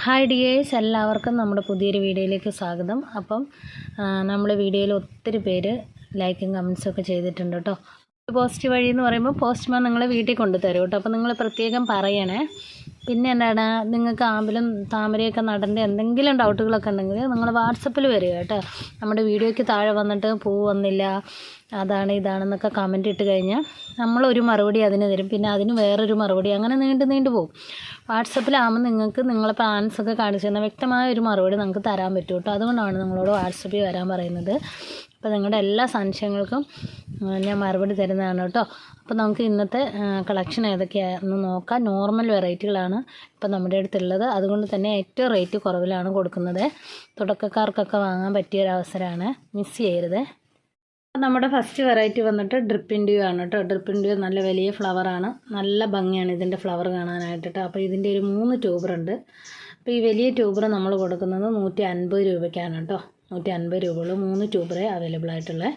Hi dears എല്ലാവർക്കും നമ്മുടെ പുതിയൊരു വീഡിയോയിലേക്ക് സ്വാഗതം. അപ്പം നമ്മുടെ വീഡിയോയിൽ ഒത്തിരി പേര് ലൈക്കും കമൻസും ഒക്കെ ചെയ്തിട്ടുണ്ട് കേട്ടോ പോസ്റ്റ് വഴി എന്ന് പറയുമ്പോൾ പോസ്റ്റ്മാൻ നിങ്ങളെ വീട്ടിൽ കൊണ്ടുതരും കേട്ടോ അപ്പോൾ നിങ്ങൾ പ്രത്യേകം പറയണേ. പിന്നെ എന്താണ്? നിങ്ങൾക്ക് ആമ്പലും താമരയൊക്കെ നടേണ്ട എന്തെങ്കിലും ഡൗട്ടുകളൊക്കെ ഉണ്ടെങ്കിൽ നിങ്ങൾ വാട്സപ്പിൽ വരിക കേട്ടോ. നമ്മുടെ വീഡിയോയ്ക്ക് താഴെ വന്നിട്ട് പൂ വന്നില്ല അതാണ് ഇതാണെന്നൊക്കെ കമന്റ് ഇട്ട് കഴിഞ്ഞാൽ നമ്മളൊരു മറുപടി അതിന് തരും. പിന്നെ അതിന് വേറൊരു മറുപടി അങ്ങനെ നീണ്ടു നീണ്ടു പോകും വാട്സപ്പിലാകുമ്പോൾ നിങ്ങൾക്ക് നിങ്ങളെ പ്ലാൻസൊക്കെ കാണിച്ചു തന്നാൽ വ്യക്തമായ ഒരു മറുപടി നമുക്ക് തരാൻ പറ്റും കേട്ടോ. അതുകൊണ്ടാണ് നിങ്ങളോട് വാട്സപ്പിൽ വരാൻ പറയുന്നത്. അപ്പോൾ നിങ്ങളുടെ എല്ലാ സംശയങ്ങൾക്കും ഞാൻ മറുപടി തരുന്നതാണ് കേട്ടോ. അപ്പോൾ നമുക്ക് ഇന്നത്തെ കളക്ഷൻ ഏതൊക്കെയാണെന്ന് നോക്കാം. നോർമൽ വെറൈറ്റികളാണ് ഇപ്പോൾ നമ്മുടെ അടുത്തുള്ളത്. അതുകൊണ്ട് തന്നെ ഏറ്റവും റേറ്റ് കുറവിലാണ് കൊടുക്കുന്നത്. തുടക്കക്കാർക്കൊക്കെ വാങ്ങാൻ പറ്റിയ ഒരു അവസരമാണ് മിസ് ചെയ്യരുത് നമ്മുടെ ഫസ്റ്റ് വെറൈറ്റി വന്നിട്ട് ഡ്രിപ്പ് ഇൻഡ്യൂ ആണ് കേട്ടോ ഡ്രിപ്പിൻഡ്യൂ നല്ല വലിയ ഫ്ലവറാണ് നല്ല ഭംഗിയാണ് ഇതിന്റെ ഫ്ലവർ കാണാനായിട്ട് കേട്ടോ അപ്പോൾ ഇതിന്റെ ഒരു മൂന്ന് ട്യൂബറുണ്ട് അപ്പോൾ ഈ വലിയ ട്യൂബർ നമ്മൾ കൊടുക്കുന്നത് നൂറ്റി അൻപത് രൂപയ്ക്കാണ് കേട്ടോ നൂറ്റി അൻപത് രൂപയുള്ളൂ മൂന്ന് ട്യൂബറേ അവൈലബിൾ ആയിട്ടുള്ളത്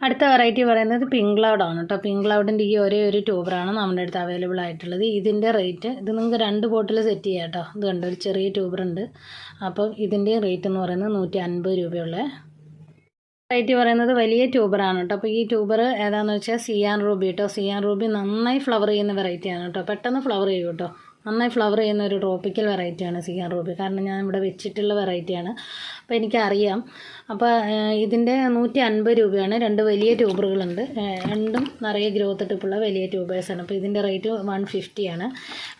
അടുത്ത വെറൈറ്റി പറയുന്നത് പിങ്ക് ക്ലൗഡ് ആണ് കേട്ടോ പിങ്ക് ക്ലൗഡിന്റെ ഈ ഒരേ ഒരു ട്യൂബറാണ് നമ്മുടെ അടുത്ത് അവൈലബിൾ ആയിട്ടുള്ളത്. ഇതിന്റെ റേറ്റ് ഇത് നിങ്ങൾക്ക് രണ്ട് ബോട്ടിൽ സെറ്റ് ചെയ്യാം കേട്ടോ ഇത് കണ്ടോ ഒരു ചെറിയ ട്യൂബറുണ്ട് അപ്പം ഇതിന്റെ റേറ്റ് എന്ന് പറയുന്നത് നൂറ്റി അൻപത് രൂപയുള്ള. വെറൈറ്റി പറയുന്നത് വലിയ ട്യൂബറാണ് കേട്ടോ അപ്പോൾ ഈ ട്യൂബർ ഏതാണെന്ന് വെച്ചാൽ സിയാൻ റൂബി കേട്ടോ സിയാൻ റൂബി നന്നായി ഫ്ലവർ ചെയ്യുന്ന വെറൈറ്റിയാണ് കേട്ടോ പെട്ടെന്ന് ഫ്ലവർ ചെയ്യും കേട്ടോ നന്നായി ഫ്ലവർ ചെയ്യുന്ന ഒരു ട്രോപ്പിക്കൽ വെറൈറ്റിയാണ് സിയാൻ റൂബി കാരണം ഞാൻ ഇവിടെ വെച്ചിട്ടുള്ള വെറൈറ്റിയാണ് അപ്പോൾ എനിക്കറിയാം. അപ്പോൾ ഇതിന്റെ നൂറ്റി അൻപത് രൂപയാണ്. രണ്ട് വലിയ ട്യൂബറുകളുണ്ട് രണ്ടും നിറയെ ഗ്രോത്ത് ടിപ്പുള്ള വലിയ ട്യൂബേഴ്സാണ് അപ്പോൾ ഇതിന്റെ റേറ്റ് വൺ ഫിഫ്റ്റിയാണ്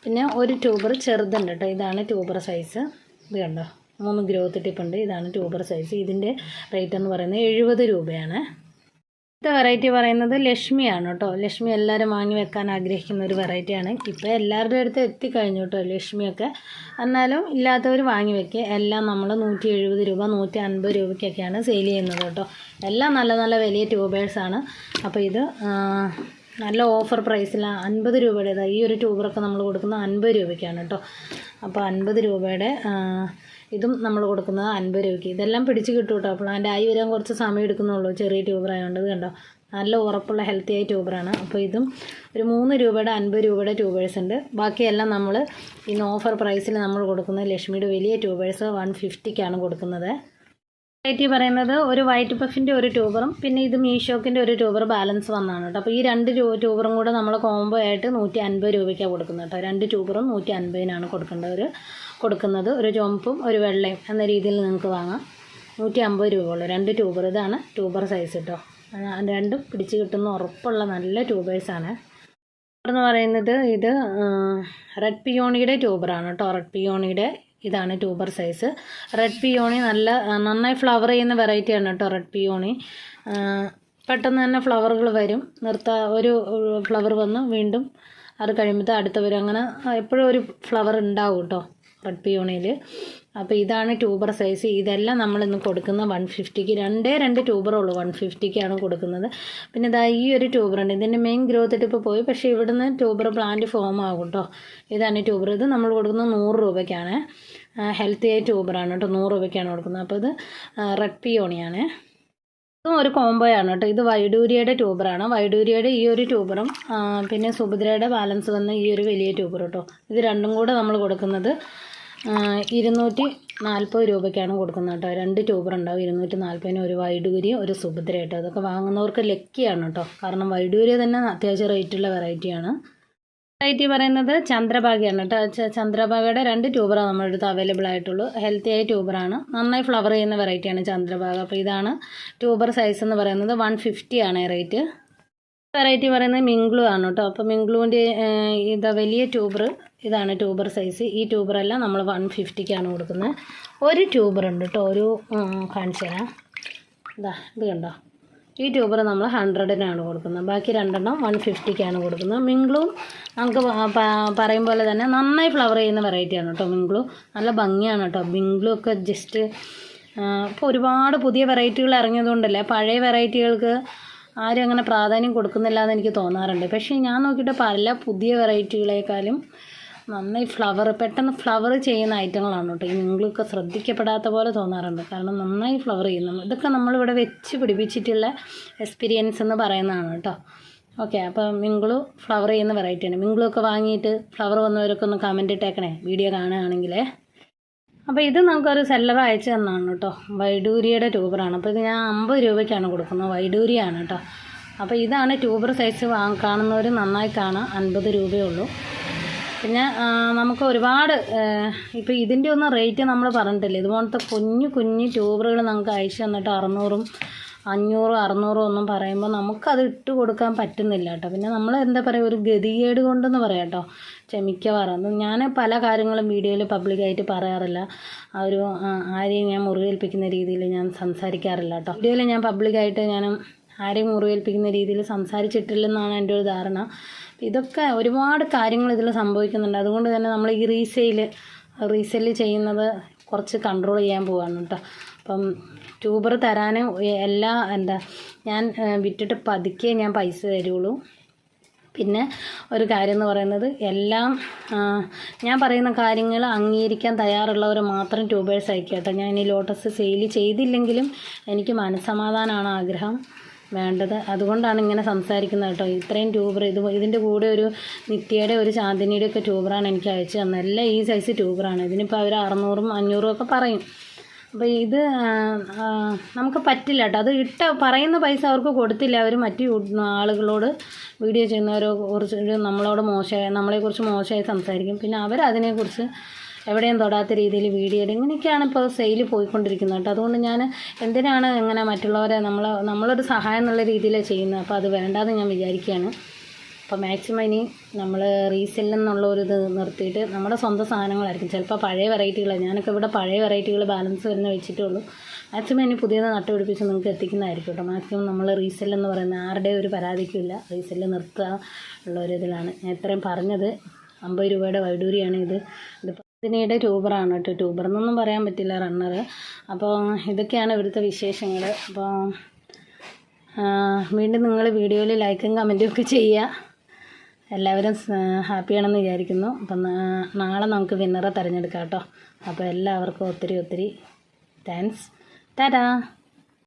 പിന്നെ ഒരു ട്യൂബർ ചെറുതുണ്ട് കേട്ടോ ഇതാണ് ട്യൂബർ സൈസ് ഇത് കണ്ടോ? മൂന്ന് ഗ്രോത്ത് ടിപ്പുണ്ട് ഇതാണ് ട്യൂബർ സൈസ് ഇതിന്റെ റേറ്റ് എന്ന് പറയുന്നത് എഴുപത് രൂപയാണ്. അടുത്ത വെറൈറ്റി പറയുന്നത് ലക്ഷ്മിയാണ് കേട്ടോ. ലക്ഷ്മി എല്ലാവരും വാങ്ങി വെക്കാൻ ആഗ്രഹിക്കുന്ന ഒരു വെറൈറ്റിയാണ് ഇപ്പോൾ എല്ലാവരുടെ അടുത്ത് എത്തിക്കഴിഞ്ഞു കേട്ടോ ലക്ഷ്മിയൊക്കെ. എന്നാലും ഇല്ലാത്തവർ വാങ്ങി വെക്കുക. എല്ലാം നമ്മൾ നൂറ്റി എഴുപത് രൂപ നൂറ്റി അൻപത് രൂപയ്ക്കൊക്കെയാണ് സെയിൽ ചെയ്യുന്നത് കേട്ടോ. എല്ലാം നല്ല നല്ല വലിയ ട്യൂബേഴ്സാണ് അപ്പോൾ ഇത് നല്ല ഓഫർ പ്രൈസിലാണ് അൻപത് രൂപയുടെ ഈ ഒരു ട്യൂബറൊക്കെ നമ്മൾ കൊടുക്കുന്നത് അൻപത് രൂപയ്ക്കാണ് കേട്ടോ. അപ്പോൾ അൻപത് രൂപയുടെ ഇതും നമ്മൾ കൊടുക്കുന്നത് അൻപത് രൂപയ്ക്ക്. ഇതെല്ലാം പിടിച്ച് കിട്ടും കേട്ടോ. പ്ലാന്റ് ആയി വരാൻ കുറച്ച് സമയം എടുക്കുന്നുള്ളൂ. ചെറിയ ട്യൂബർ ആയതുകൊണ്ട് കണ്ടോ? നല്ല ഉറപ്പുള്ള ഹെൽത്തി ആയ ട്യൂബറാണ് അപ്പോൾ ഇതും ഒരു മൂന്ന് രൂപയുടെ അൻപത് രൂപയുടെ ട്യൂബേഴ്സ് ഉണ്ട്. ബാക്കിയെല്ലാം നമ്മൾ ഇന്ന് ഓഫർ പ്രൈസിൽ നമ്മൾ കൊടുക്കുന്നത് ലക്ഷ്മിയുടെ വലിയ ട്യൂബേഴ്സ് വൺ ഫിഫ്റ്റിക്കാണ് കൊടുക്കുന്നത്. വെറൈറ്റി പറയുന്നത് ഒരു വൈറ്റ് പഫിന്റെ ഒരു ട്യൂബറും പിന്നെ ഇത് മീഷോക്കിന്റെ ഒരു ട്യൂബർ ബാലൻസ് വന്നാണ് കേട്ടോ. അപ്പോൾ ഈ രണ്ട് ട്യൂബറും കൂടെ നമ്മൾ കോംബോ ആയിട്ട് നൂറ്റി അൻപത് രൂപയ്ക്കാണ് കൊടുക്കുന്നത് കേട്ടോ. രണ്ട് ട്യൂബറും നൂറ്റി അൻപതിനാണ് കൊടുക്കേണ്ടത് ഒരു കൊടുക്കുന്നത്. ഒരു ചുമപ്പും ഒരു വെള്ളയും എന്ന രീതിയിൽ നിങ്ങൾക്ക് വാങ്ങാം. നൂറ്റി അമ്പത് രൂപ ഉള്ളൂ രണ്ട് ട്യൂബർ ഇതാണ്. ട്യൂബർ സൈസ് കേട്ടോ രണ്ടും പിടിച്ച് കിട്ടുന്ന ഉറപ്പുള്ള നല്ല ട്യൂബേഴ്സാണ് എന്ന് പറയുന്നത് ഇത് റെഡ് പിയോണിയുടെ ട്യൂബറാണ് കേട്ടോ. റെഡ് പിയോണിയുടെ ഇതാണ് ട്യൂബർ സൈസ്. റെഡ് പിയോണി നല്ല നന്നായി ഫ്ലവർ ചെയ്യുന്ന വെറൈറ്റിയാണ് കേട്ടോ റെഡ് പിയോണി പെട്ടെന്ന് തന്നെ ഫ്ലവറുകൾ വരും. നിർത്ത ഒരു ഫ്ലവർ വന്ന് വീണ്ടും അത് കഴിയുമ്പോൾ അടുത്ത വരും. അങ്ങനെ എപ്പോഴും ഒരു ഫ്ലവർ ഉണ്ടാവും കേട്ടോ. റെഡ് പിയോണിയിൽ അപ്പോൾ ഇതാണ് ട്യൂബർ സൈസ്. ഇതെല്ലാം നമ്മളിന്ന് കൊടുക്കുന്ന വൺ ഫിഫ്റ്റിക്ക് രണ്ടേ രണ്ട് ട്യൂബറുള്ളൂ വൺ ഫിഫ്റ്റിക്കാണ് കൊടുക്കുന്നത്. പിന്നെ ഇതാ ഈ ഒരു ട്യൂബറുണ്ട്. ഇതിന്റെ മെയിൻ ഗ്രോത്ത് ടിപ്പ് പോയി. പക്ഷേ ഇവിടുന്ന് ട്യൂബർ പ്ലാന്റ് ഫോം ആകും കേട്ടോ ഇതാണ് ട്യൂബർ. ഇത് നമ്മൾ കൊടുക്കുന്നത് നൂറ് രൂപയ്ക്കാണ്. ഹെൽത്തി ആയ ട്യൂബറാണ് കേട്ടോ നൂറ് രൂപയ്ക്കാണ് കൊടുക്കുന്നത്. അപ്പോൾ ഇത് റെഡ് പിയോണിയാണ്. ഇതും ഒരു കോംബോയാണ് കേട്ടോ ഇത് വൈഡൂരിയയുടെ ട്യൂബറാണ്. വൈഡൂരിയയുടെ ഈ ഒരു ട്യൂബറും പിന്നെ സുഭദ്രയുടെ ബാലൻസ് വന്ന ഈ ഒരു വലിയ ട്യൂബർ കേട്ടോ ഇത് രണ്ടും കൂടെ നമ്മൾ കൊടുക്കുന്നത് ഇരുന്നൂറ്റി നാൽപ്പത് രൂപയ്ക്കാണ് കൊടുക്കുന്നത് കേട്ടോ. രണ്ട് ട്യൂബർ ഉണ്ടാവും. ഇരുന്നൂറ്റി നാൽപ്പതിന് ഒരു വൈഡൂരി ഒരു സുഭദ്ര കേട്ടോ. അതൊക്കെ വാങ്ങുന്നവർക്ക് ലക്കിയാണ് കേട്ടോ. കാരണം വൈഡൂരി തന്നെ അത്യാവശ്യം റേറ്റുള്ള വെറൈറ്റിയാണ് വെറൈറ്റി പറയുന്നത് ചന്ദ്രഭാഗയാണ് കേട്ടോ. ചന്ദ്രഭാഗയുടെ രണ്ട് ട്യൂബറാണ് നമ്മുടെ അടുത്ത് അവൈലബിൾ ആയിട്ടുള്ളൂ. ഹെൽത്തി ആയ ട്യൂബറാണ് നന്നായി ഫ്ലവർ ചെയ്യുന്ന വെറൈറ്റിയാണ് ചന്ദ്രഭാഗ. അപ്പോൾ ഇതാണ് ട്യൂബർ സൈസ് എന്ന് പറയുന്നത് വൺ ഫിഫ്റ്റി ആണ് റേറ്റ് വെറൈറ്റി പറയുന്നത് മിംഗ്ലു ആണ് കേട്ടോ. അപ്പോൾ മിങ്ക്ലുവിന്റെ ഇതാ വലിയ ട്യൂബർ. ഇതാണ് ട്യൂബർ സൈസ്. ഈ ട്യൂബറെല്ലാം നമ്മൾ വൺ ഫിഫ്റ്റിക്കാണ് കൊടുക്കുന്നത്. ഒരു ട്യൂബർ ഉണ്ട് കേട്ടോ ഒരു കാണിച്ചു തരാം. ഇതാ ഇത് കണ്ടോ? ഈ ട്യൂബർ നമ്മൾ ഹൺഡ്രഡിനാണ് കൊടുക്കുന്നത്. ബാക്കി രണ്ടെണ്ണം വൺ ഫിഫ്റ്റിക്കാണ് കൊടുക്കുന്നത്. മിങ്കിളും നമുക്ക് പറയും പോലെ തന്നെ നന്നായി ഫ്ലവർ ചെയ്യുന്ന വെറൈറ്റിയാണ് കേട്ടോ മിങ്കിളും നല്ല ഭംഗിയാണ് കേട്ടോ മിങ്ക്ലു ഒക്കെ ജസ്റ്റ് ഇപ്പോൾ ഒരുപാട് പുതിയ വെറൈറ്റികൾ ഇറങ്ങിയതുകൊണ്ടല്ലേ പഴയ വെറൈറ്റികൾക്ക് ആരും അങ്ങനെ പ്രാധാന്യം കൊടുക്കുന്നില്ല എന്ന് എനിക്ക് തോന്നാറുണ്ട്. പക്ഷേ ഞാൻ നോക്കിയിട്ട് പല പുതിയ വെറൈറ്റികളെക്കാളും നന്നായി ഫ്ലവർ പെട്ടെന്ന് ഫ്ലവർ ചെയ്യുന്ന ഐറ്റങ്ങളാണ് കേട്ടോ. ഈ നിങ്ങളൊക്കെ ശ്രദ്ധിക്കപ്പെടാത്ത പോലെ തോന്നാറുണ്ട്. കാരണം നന്നായി ഫ്ലവർ ചെയ്യുന്നു. ഇതൊക്കെ നമ്മളിവിടെ വെച്ച് പിടിപ്പിച്ചിട്ടുള്ള എക്സ്പീരിയൻസ് എന്ന് പറയുന്നതാണ് കേട്ടോ. ഓക്കെ അപ്പോൾ മിംഗ്ലു ഫ്ലവർ ചെയ്യുന്ന വെറൈറ്റിയാണ് മിങ്കിളൊക്കെ വാങ്ങിയിട്ട് ഫ്ലവർ വന്നവരൊക്കെ ഒന്ന് കമന്റ് ഇട്ടേക്കണേ വീഡിയോ കാണുകയാണെങ്കിൽ അപ്പോൾ ഇത് നമുക്കൊരു സെല്ലർ അയച്ചു തന്നാണ് കേട്ടോ. വൈഡൂരിയുടെ ട്യൂബറാണ് അപ്പോൾ ഇത് ഞാൻ അമ്പത് രൂപയ്ക്കാണ് കൊടുക്കുന്നത്. വൈഡൂരിയാണ് കേട്ടോ. അപ്പോൾ ഇതാണ് ട്യൂബർ സൈസ് കാണുന്നവർ നന്നായി കാണാം. അൻപത് രൂപയേ ഉള്ളൂ. പിന്നെ നമുക്ക് ഒരുപാട് ഇപ്പോൾ ഇതിന്റെ ഒന്നും റേറ്റ് നമ്മൾ പറഞ്ഞിട്ടില്ല. ഇതുപോലത്തെ കുഞ്ഞു കുഞ്ഞു ട്യൂബറുകൾ നമുക്ക് അയച്ചു തന്നിട്ട് അറുന്നൂറും അഞ്ഞൂറും അറുന്നൂറും ഒന്നും പറയുമ്പോൾ നമുക്കത് ഇട്ട് കൊടുക്കാൻ പറ്റുന്നില്ല കേട്ടോ. പിന്നെ നമ്മൾ എന്താ പറയുക ഒരു ഗതികേട് കൊണ്ടെന്ന് പറയാം കേട്ടോ. ക്ഷമിക്കവാറും ഞാൻ പല കാര്യങ്ങളും വീഡിയോയിൽ പബ്ലിക്കായിട്ട് പറയാറില്ല. ആ ഒരു ആരെയും ഞാൻ മുറിവേൽപ്പിക്കുന്ന രീതിയിൽ ഞാൻ സംസാരിക്കാറില്ല കേട്ടോ. വീഡിയോയിൽ ഞാൻ പബ്ലിക്കായിട്ട് ഞാൻ ആരെയും മുറിവേൽപ്പിക്കുന്ന രീതിയിൽ സംസാരിച്ചിട്ടില്ലെന്നാണ് എന്റെ ഒരു ധാരണ. ഇതൊക്കെ ഒരുപാട് കാര്യങ്ങൾ ഇതിൽ സംഭവിക്കുന്നുണ്ട്. അതുകൊണ്ട് തന്നെ നമ്മൾ ഈ റീസെയിൽ റീസെയിൽ ചെയ്യുന്നത് കുറച്ച് കൺട്രോൾ ചെയ്യാൻ പോവാണ് കേട്ടോ അപ്പം ട്യൂബർ തരാൻ എല്ലാ എന്താ ഞാൻ വിറ്റിട്ട് പതുക്കെ ഞാൻ പൈസ തരുള്ളൂ. പിന്നെ ഒരു കാര്യം എന്ന് പറയുന്നത് എല്ലാം ഞാൻ പറയുന്ന കാര്യങ്ങൾ അംഗീകരിക്കാൻ തയ്യാറുള്ളവർ മാത്രം ട്യൂബേഴ്സ് അയക്കട്ടെ കേട്ടോ ഞാൻ ഈ ലോട്ടസ് സെയിൽ ചെയ്തില്ലെങ്കിലും എനിക്ക് മനസ്സമാധാനമാണ് ആഗ്രഹം. വേണ്ടത്. അതുകൊണ്ടാണ് ഇങ്ങനെ സംസാരിക്കുന്നത് കേട്ടോ. ഇത്രയും ട്യൂബർ ഇത് ഇതിന്റെ കൂടെ ഒരു നിത്യയുടെ ഒരു ചാന്ദിനിയുടെ ഒക്കെ ട്യൂബറാണ് എനിക്ക് അയച്ചു തന്നത്. എല്ലാം ഈ സൈസ് ട്യൂബറാണ്. ഇതിനിപ്പോൾ അവർ അറുന്നൂറും അഞ്ഞൂറും ഒക്കെ പറയും. അപ്പോൾ ഇത് നമുക്ക് പറ്റില്ല കേട്ടോ. അത് ഇട്ട പറയുന്ന പൈസ അവർക്ക് കൊടുത്തില്ല. അവർ മറ്റു ആളുകളോട് വീഡിയോ ചെയ്യുന്നവരോ കുറിച്ച് നമ്മളോട് മോശമായി നമ്മളെക്കുറിച്ച് മോശമായി സംസാരിക്കും. പിന്നെ അവരതിനെക്കുറിച്ച് എവിടെയും തൊടാത്ത രീതിയിൽ വീഡിയോ ഇങ്ങനെയൊക്കെയാണ് ഇപ്പോൾ സെയിൽ പോയിക്കൊണ്ടിരിക്കുന്നത് കേട്ടോ. അതുകൊണ്ട് ഞാൻ എന്തിനാണ് ഇങ്ങനെ മറ്റുള്ളവരെ നമ്മൾ നമ്മളൊരു സഹായം എന്നുള്ള രീതിയിലാണ് ചെയ്യുന്നത്. അപ്പോൾ അത് വേണ്ടാന്ന് ഞാൻ വിചാരിക്കുകയാണ്. അപ്പോൾ മാക്സിമം ഇനി നമ്മൾ റീസെല്ലിൽ നിന്നുള്ള ഒരു ഇത് നിർത്തിയിട്ട് നമ്മുടെ സ്വന്തം സാധനങ്ങളായിരിക്കും. ചിലപ്പോൾ പഴയ വെറൈറ്റികൾ ഞാനൊക്കെ ഇവിടെ പഴയ വെറൈറ്റികൾ ബാലൻസ് വരുന്ന വെച്ചിട്ടുള്ളൂ മാക്സിമം ഇനി പുതിയത് നട്ടുപിടിപ്പിച്ച് നിങ്ങൾക്ക് എത്തിക്കുന്നതായിരിക്കും കേട്ടോ. മാക്സിമം നമ്മൾ റീസെൽ എന്ന് പറയുന്ന ആരുടെ ഒരു പരാതിക്കില്ല റീസെല്ല് നിർത്തുക ഉള്ള ഒരു ഇതിലാണ്. ഞാൻ ഇത്രയും പറഞ്ഞത്. അമ്പത് രൂപയുടെ വൈഡൂരിയാണ് ഇത്. ഇതിപ്പോൾ ഇതിനിടെ ട്യൂബറാണ് കേട്ടോ. ട്യൂബർ എന്നൊന്നും പറയാൻ പറ്റില്ല റണ്ണർ അപ്പോൾ ഇതൊക്കെയാണ് ഇവിടുത്തെ വിശേഷങ്ങൾ അപ്പോൾ വീണ്ടും നിങ്ങൾ വീഡിയോയിൽ ലൈക്കും കമന്റും ഒക്കെ ചെയ്യുക. എല്ലാവരും ഹാപ്പിയാണെന്ന് വിചാരിക്കുന്നു. അപ്പം നാളെ നമുക്ക് വിന്നറെ തിരഞ്ഞെടുക്കാം കേട്ടോ. അപ്പോൾ എല്ലാവർക്കും ഒത്തിരി ഒത്തിരി താങ്ക്സ്. ടാറ്റാ.